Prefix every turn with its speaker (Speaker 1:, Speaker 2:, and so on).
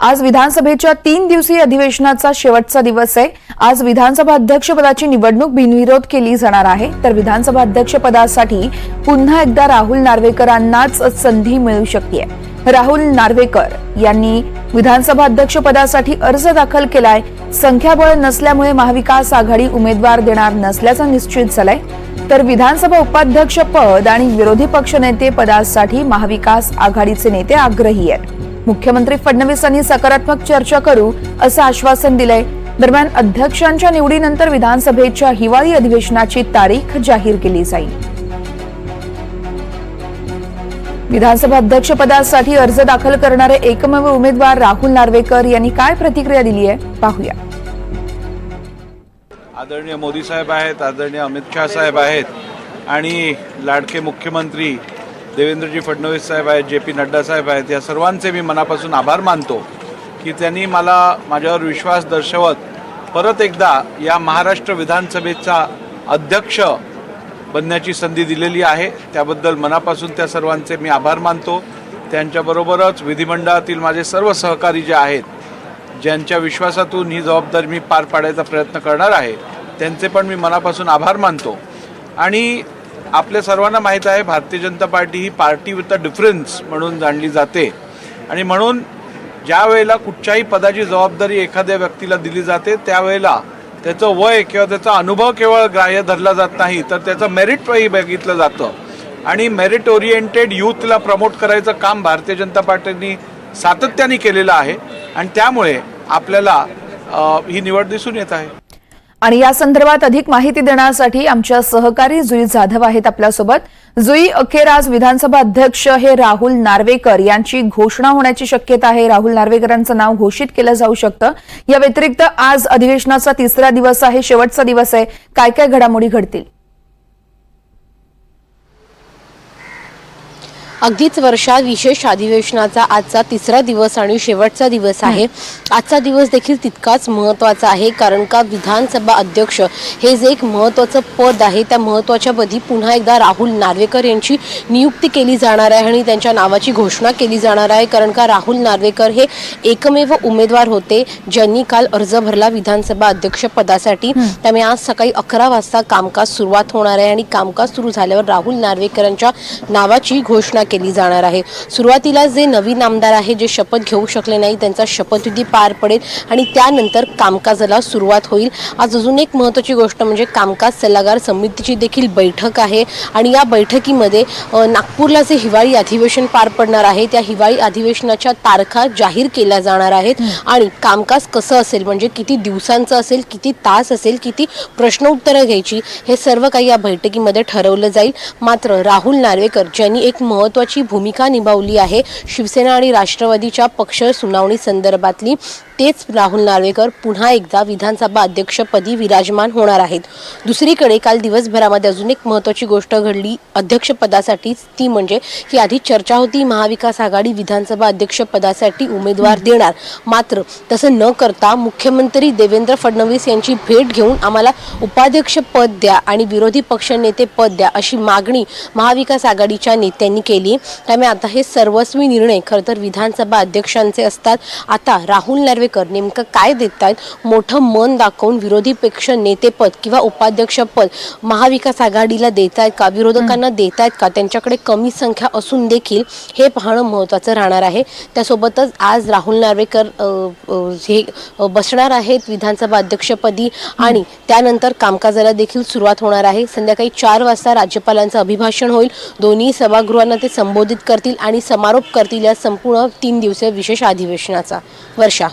Speaker 1: आज विधानसभेच्या तीन दिवसीय अधिवेशनाचा शेवटचा दिवस आहे. आज विधानसभा अध्यक्षपदाची निवडणूक बिनविरोध केली जाणार आहे. तर विधानसभा अध्यक्षपदासाठी पुन्हा एकदा राहुल नार्वेकरांनाच संधी मिळू शकते राहुल नार्वेकर यांनी विधानसभा अध्यक्षपदासाठी अर्ज दाखल केलाय. संख्याबळ नसल्यामुळे महाविकास आघाडी उमेदवार देणार नसल्याचं निश्चित झालंय. तर विधानसभा उपाध्यक्ष पद आणि विरोधी पक्षनेते पदासाठी महाविकास आघाडीचे नेते आग्रही आहेत. मुख्यमंत्री फडणवीसांनी सकारात्मक चर्चा करू असं आश्वासन दिलंय. दरम्यान अध्यक्षांच्या निवडीनंतर विधानसभेच्या हिवाळी अधिवेशनाची तारीख जाहीर केली जाईल. विधानसभा अध्यक्षपदासाठी अर्ज दाखल करणारे एकमेव उमेदवार राहुल नार्वेकर यांनी काय प्रतिक्रिया दिली आहे? पाहूया.
Speaker 2: आदरणीय मोदी साहेब आहेत आदरणीय अमित शहा साहेब आहेत आणि लाडके मुख्यमंत्री देवेंद्रजी फडणवीस साहेब आहेत जे पी नड्डा साहेब आहेत या सर्वांचे मी मनापासून आभार मानतो की त्यांनी मला माझ्यावर विश्वास दर्शवत परत एकदा या महाराष्ट्र विधानसभेचा अध्यक्ष बनण्याची संधी दिलेली आहे. त्याबद्दल मनापासून त्या सर्वांचे मी आभार मानतो. त्यांच्याबरोबरच विधिमंडळातील माझे सर्व सहकारी जे आहेत ज्यांच्या विश्वासातून ही जबाबदारी मी पार पाडायचा प्रयत्न करणार आहे त्यांचे पण मी मनापासून आभार मानतो. आणि आपल्या सर्वांना माहीत आहे भारतीय जनता पार्टी ही पार्टी विथ अ डिफरन्स म्हणून जाणली जाते. आणि म्हणून ज्या वेळेला कुठच्याही पदाची जबाबदारी एखाद्या व्यक्तीला दिली जाते त्यावेळेला त्याचं वय किंवा त्याचा अनुभव केवळ ग्राह्य धरला जात नाही तर त्याचं मेरिटही बघितलं जातं. आणि मेरिट ओरिएंटेड यूथला प्रमोट करायचं काम भारतीय जनता पार्टीने सातत्याने केलेलं आहे. आणि त्यामुळे आपल्याला ही निवड दिसून येत आहे.
Speaker 1: आणि या संदर्भात अधिक माहिती देण्यासाठी आमच्या सहकारी जुई जाधव आहेत आपल्यासोबत. जुई अखेर आज विधानसभा अध्यक्ष हे राहुल नार्वेकर यांची घोषणा होण्याची शक्यता आहे. राहुल नार्वेकरांचं नाव घोषित केलं जाऊ शकतं. या व्यतिरिक्त आज अधिवेशनाचा तिसरा दिवस आहे. शेवटचा दिवस आहे. काय काय घडामोडी घडतील?
Speaker 3: अगदीच वर्षा विशेष अधिवेशनाचा आजचा तिसरा दिवस आणि शेवटचा दिवस आहे. आजचा दिवस देखील तितकाच महत्त्वाचा आहे कारण का विधानसभा अध्यक्ष हे जे एक महत्त्वाचं पद आहे त्या महत्त्वाच्या पदी पुन्हा एकदा राहुल नार्वेकर यांची नियुक्ती केली जाणार आहे आणि त्यांच्या नावाची घोषणा केली जाणार आहे कारण का राहुल नार्वेकर हे एकमेव उमेदवार होते ज्यांनी काल अर्ज भरला विधानसभा अध्यक्ष पदासाठी. त्यामुळे आज सकाळी अकरा वाजता कामकाज सुरुवात होणार आहे आणि कामकाज सुरू झाल्यावर राहुल नार्वेकरांच्या नावाची घोषणा केली जाणार आहे. सुरुवातीला जे नवीन आमदार आहे जे शपथ घेऊ शकले नाही त्यांचा शपथविधी पार पडेल आणि त्यानंतर कामकाजाला सुरुवात होईल. आज अजून एक महत्त्वाची गोष्ट म्हणजे कामकाज सल्लागार समितीची देखील बैठक आहे आणि या बैठकीमध्ये नागपूरला जे हिवाळी अधिवेशन पार पडणार आहे त्या हिवाळी अधिवेशनाच्या तारखा जाहीर केल्या जाणार आहेत. आणि कामकाज कसं असेल म्हणजे किती दिवसांचं असेल किती तास असेल किती प्रश्न उत्तरं घ्यायची हे सर्व काही या बैठकीमध्ये ठरवलं जाईल. मात्र राहुल नार्वेकर ज्यांनी एक महत्त्वाची भूमिका निभावली आहे. शिवसेना आणि राष्ट्रवादीच्या पक्ष सुनावणी संदर्भातली तेच राहुल नार्वेकर पुन्हा एकदा विधानसभा अध्यक्षपदी विराजमान होणार आहेत. दुसरीकडे काल दिवसभरामध्ये अजून एक महत्त्वाची गोष्ट घडली. अध्यक्षपदासाठी ती म्हणजे की आधी चर्चा होती महाविकास आघाडी विधानसभा अध्यक्षपदासाठी उमेदवार देणार. मात्र तसं न करता मुख्यमंत्री देवेंद्र फडणवीस यांची भेट घेऊन आम्हाला उपाध्यक्ष पद द्या आणि विरोधी पक्षनेते पद द्या अशी मागणी महाविकास आघाडीच्या नेत्यांनी केली त्यामुळे आता हे सर्वस्वी निर्णय खरं तर विधानसभा अध्यक्षांचे असतात. आता राहुल नार्वेकर नेमकं काय देत आहेत मोठं मन दाखवून विरोधी पक्ष नेतेपद किंवा उपाध्यक्षपद महाविकास आघाडीला देत आहेत का? विरोधकांना देत आहेत का? त्यांच्याकडे कमी संख्या असून देखील हे पाहणं महत्त्वाचं राहणार आहे. त्यासोबतच आज राहुल नार्वेकर हे बसणार आहेत विधानसभा अध्यक्षपदी आणि त्यानंतर कामकाजाला देखील सुरुवात होणार आहे. संध्याकाळी चार वाजता राज्यपालांचं अभिभाषण होईल. दोन्ही सभागृहांना ते संबोधित करतील आणि समारोप करतील या संपूर्ण तीन दिवसीय विशेष अधिवेशनाचा. वर्षा.